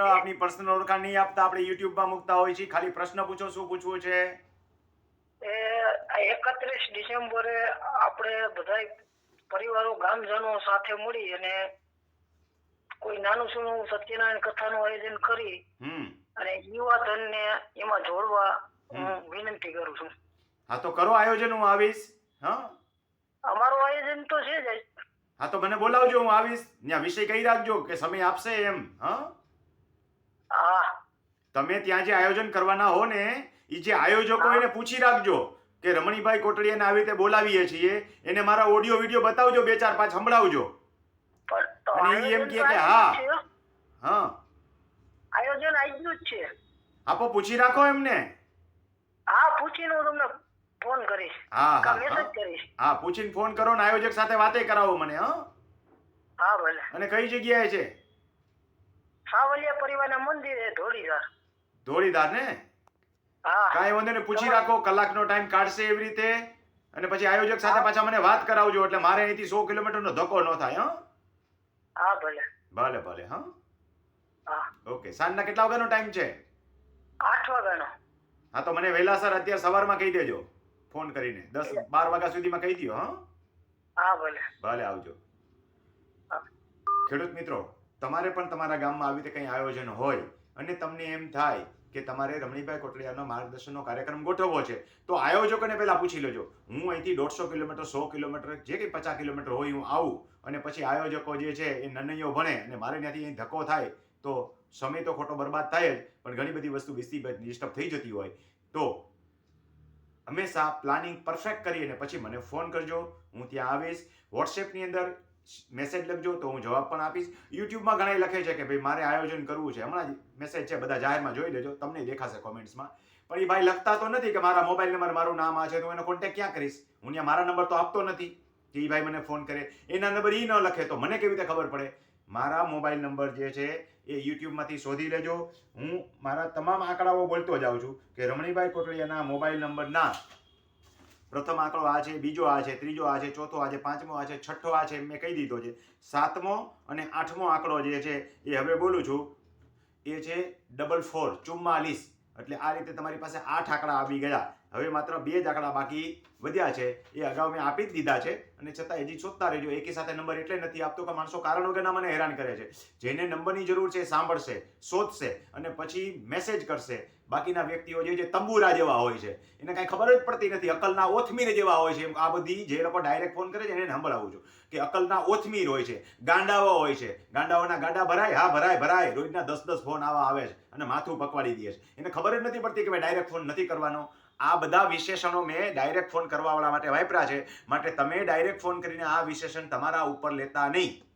માત્ર આપની પર્સનલ ઓળખાણ નહીં આપતા આપણે યુટ્યુબમાં મૂકતા હોય છે ખાલી પ્રશ્ન પૂછો શું પૂછવું છે? એકત્રીસ ડિસેમ્બરે આપણે બધા પરિવારો ગામજનો સાથે મળી અને કોઈ નાનું સુનું સત્યનારાયણ કથાનું આયોજન કરી અને યુવાધનને એમાં જોડવા હું વિનંતી કરું છું. હા તો કરો આયોજન હું આવીશ. હા? અમારું આયોજન તો છે જ. હા તો મને બોલાવજો હું આવીશ. ત્યાં વિષય કહી રાખજો કે સમય આપશે એમ. હા હા? તમે ત્યાં જે આયોજન કરવાના હો ને એ જે આયોજકો એને પૂછી રાખજો કે રમણીભાઈ કોટડીયાને આવી રીતે બોલાવીએ છીએ. એને મારા ઓડિયો વીડિયો બતાવજો બે ચાર પાંચ સંભળાવજો. અને એમ કહે કે હા. હા. આયોજન આજનું જ છે. આપો પૂછી રાખો એમને. હા પૂછીને હું તમને ફોન કરીશ. હા હા મેસેજ હા. કરીશ. હા પૂછીને ફોન કરો ને આયોજક સાથે વાતે કરાવો મને હા. હા ભલે. અને કઈ જગ્યાએ છે? સાવલિયા પરિવારના મંદિરે ધોળીધાર ધોળીધાર ને હા. કાંઈ વાંધો નહીં પૂછી રાખો કલાકનો ટાઈમ કાઢશે એવી રીતે. અને પછી આયોજક સાથે પાછા મને વાત કરાવજો એટલે મારે અહીંથી સો કિલોમીટરનો ધક્કો ન થાય હા? હા ભલે. ભલે ભલે હા? ઓકે સાંજના કેટલા વાગ્યાનો ટાઈમ છે? આઠ વાગ્યાનો. હા તો મને વહેલાસર અત્યારે સવારમાં કહી દેજો ફોન કરીને. દસ બાર વાગ્યા સુધીમાં કહી દો હા? હા ભલે. ભલે આવજો. ખેડૂત મિત્રો તમારે પણ તમારા ગામમાં આવી રીતે કંઈ આયોજન હોય અને તમને એમ થાય કે તમારે રમણીભાઈ કોટડિયાનો માર્ગદર્શનનો કાર્યક્રમ ગોઠવવો છે, તો આયોજકોને પહેલાં પૂછી લેજો. હું અહીંથી દોઢસો કિલોમીટર, સો કિલોમીટર, જે કંઈ પચાસ કિલોમીટર હોય હું આવું અને પછી આયોજકો જે છે એ નનૈયો ભણે અને મારે ત્યાંથી અહીં ધક્કો થાય, તો સમય તો ખોટો બરબાદ થાય જ, પણ ઘણી બધી વસ્તુ વિસ્તી ડિસ્ટર્બ થઈ જતી હોય. તો હંમેશા પ્લાનિંગ પરફેક્ટ કરી અને પછી મને ફોન કરજો, હું ત્યાં આવીશ. વોટ્સએપની અંદર મેસેજ લખજો તો હું જવાબ પણ આપીશ. યુટ્યુબમાં ઘણા લખે છે કે ભાઈ મારે આયોજન કરવું છે. હમણાં જ મેસેજ છે, બધા જાહેરમાં જોઈ લેજો. તમને દેખાશે કોમેન્ટ્સમાં પણ એ ભાઈ લખતા તો નથી કે મારા મોબાઈલ નંબર મારું નામ આ છે, તો એનો કોન્ટેક્ટ ક્યાં કરીશ? હું ત્યાં મારા નંબર તો આપતો નથી. કે એ ભાઈ મને ફોન કરે. એના નંબર એ ન લખે તો મને કેવી રીતે ખબર પડે? મારા મોબાઈલ નંબર જે છે એ યુટ્યુબમાંથી શોધી લેજો. હું મારા તમામ આંકડાઓ બોલતો જાઉં છું કે રમણીભાઈ કોટડિયાના મોબાઈલ નંબરના પ્રથમ આંકડો આ છે, બીજો આ છે, ત્રીજો આ છે, ચોથો આ છે, પાંચમો આ છે, છઠ્ઠો આ છે, એમ મેં કહી દીધો છે. સાતમો અને આઠમો આંકડો જે છે એ હવે બોલું છું, એ છે ડબલ ફોર ચુમ્માલીસ. એટલે આ રીતે તમારી પાસે આઠ આંકડા આવી ગયા. હવે માત્ર બે જ આંકડા બાકી વધ્યા છે. એ અગાઉ મેં આપી જ દીધા છે અને છતાં હજી શોધતા રહેજો. એકી સાથે નંબર એટલે નથી આપતો કે માણસો કારણ વગરના મને હેરાન કરે છે. જેને નંબરની જરૂર છે સાંભળશે, શોધશે અને પછી મેસેજ કરશે. બાકીના વ્યક્તિઓ જે તંબુરા જેવા હોય છે. એને કાંઈ ખબર જ પડતી નથી. અકલના ઓથમીર જેવા હોય છે. આ બધી જે લોકો ડાયરેક્ટ ફોન કરે છે એને સંભળાવું છું. કે અકલના ઓથમીર હોય છે, ગાંડાઓ હોય છે. ગાંડાઓના ગાંડા ભરાય? હા, ભરાય ભરાય. રોજના દસ દસ ફોન આવા આવે છે અને માથું પકવાડી દે છે. એને ખબર જ નથી પડતી કે ભાઈ ડાયરેક્ટ ફોન નથી કરવાનો. આ બધા વિશેષણો મેં ડાયરેક્ટ ફોન કરવાવાળા માટે વાપર્યા છે. માટે તમે ડાયરેક્ટ ફોન કરીને આ વિશેષણ તમારા ઉપર લેતા નહીં.